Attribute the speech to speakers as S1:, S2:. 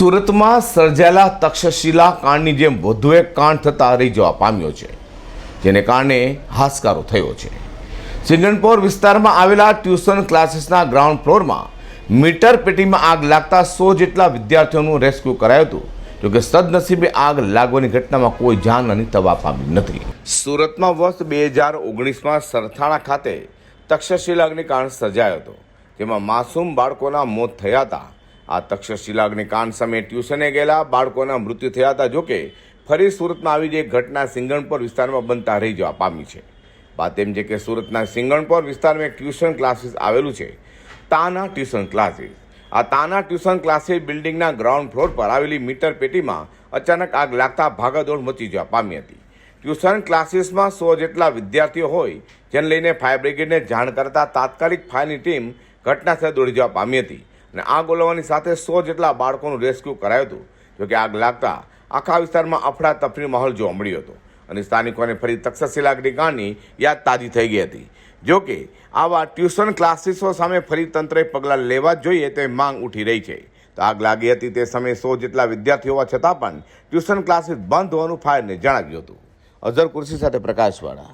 S1: સુરતમાં સર્જાયેલા તક્ષશિલા કાંડની જેમ વધુ એક કાંડ થતાં રહી જવા પામ્યો છે, જેને કારણે હાશકારો થયો છે. સિંગણપોર વિસ્તારમાં આવેલા ટ્યુશન ક્લાસીસના ગ્રાઉન્ડ ફ્લોરમાં મીટર પેટીમાં આગ લાગતા સો જેટલા વિદ્યાર્થીઓનું રેસ્ક્યુ કરાયું હતું જોકે સદનસીબે આગ લાગવાની ઘટનામાં કોઈ જાનહાની થવા પામી નથી. સુરતમાં વર્ષ બે હજાર ઓગણીસમાં સરથાણા ખાતે તક્ષશિલા અગ્નિકાંડ સર્જાયો હતો, જેમાં માસૂમ બાળકોના મોત થયા હતા. આ તક્ષશિલા અગ્નિકાંડ સમયે ટ્યુશને ગયેલા બાળકોના મૃત્યુ થયા હતા, જોકે ફરી સુરતમાં આવી જ એક ઘટના સિંગણપોર વિસ્તારમાં બનતા રહી જવા પામી છે. વાત એમ છે કે સુરતના સિંગણપોર વિસ્તારમાં એક ટ્યુશન ક્લાસીસ આવેલું છે, તાના ટ્યુશન ક્લાસીસ. આ તાના ટ્યુશન ક્લાસીસ બિલ્ડિંગના ગ્રાઉન્ડ ફ્લોર પર આવેલી મીટર પેટીમાં અચાનક આગ લાગતા ભાગાદોડ મચી જવા પામી હતી. ટ્યુશન ક્લાસીસમાં સો જેટલા વિદ્યાર્થીઓ હોય, જેને લઈને ફાયર બ્રિગેડને જાણ કરતા તાત્કાલિક ફાયરની ટીમ ઘટનાસ્થળે દોડી જવા પામી હતી. અને આગ ઓલવવાની સાથે સો જેટલા બાળકોનું રેસ્ક્યુ કરાયું હતું. જોકે આગ લાગતા આખા વિસ્તારમાં અફડાતફડી માહોલ જોવા મળ્યો હતો. અને સ્થાનિકોને ફરી તક્ષશિલા અગ્નિકાંડની યાદ તાજી થઈ ગઈ હતી. જો કે આવા ટ્યુશન ક્લાસીસો સામે ફરી તંત્રએ પગલાં લેવા જોઈએ તે માંગ ઉઠી રહી છે. તો આગ લાગી હતી તે સમયે સો જેટલા વિદ્યાર્થીઓ હોવા છતાં પણ ટ્યુશન ક્લાસીસ બંધ હોવાનું ફાયરને જણાવ્યું હતું. અઝર કુર્સી સાથે પ્રકાશવાળા.